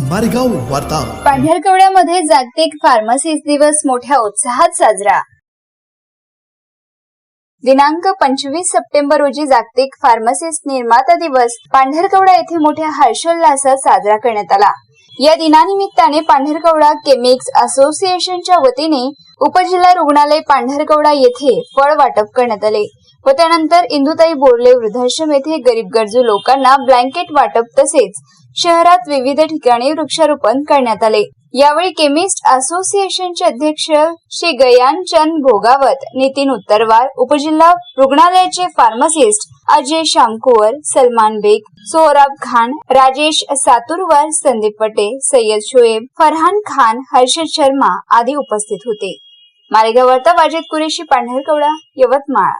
मारेगाव वार्ता. पांढरकवड्यामध्ये जागतिक फार्मसीस दिवस मोठ्या उत्साहात साजरा. दिनांक पंचवीस सप्टेंबर रोजी जागतिक फार्मसिस्ट निर्माता दिवस पांढरकवडा येथे मोठ्या हर्षोल्लासात साजरा करण्यात आला. या दिनानिमित्ताने पांढरकवडा केमिक्स असोसिएशनच्या वतीने उपजिल्हा रुग्णालय पांढरकवडा येथे फळ वाटप करण्यात आले व त्यानंतर इंदुताई बोर्ले वृद्धाश्रम येथे गरीब गरजू लोकांना ब्लँकेट वाटप तसेच शहरात विविध ठिकाणी वृक्षारोपण करण्यात आले. यावेळी केमिस्ट असोसिएशनचे अध्यक्ष श्री गयानचंद भोगावत नितीन उत्तरवार उपजिल्हा रुग्णालयाचे फार्मासिस्ट अजय शामकुवर सलमान बेग सोहराब खान राजेश सातुरवार संदीप पटे सय्यद शोएब फरहान खान हर्षद शर्मा आदी उपस्थित होते. मालेगाव वार्ता वाजेत कुरेशी पांढरकवडा यवतमाळ.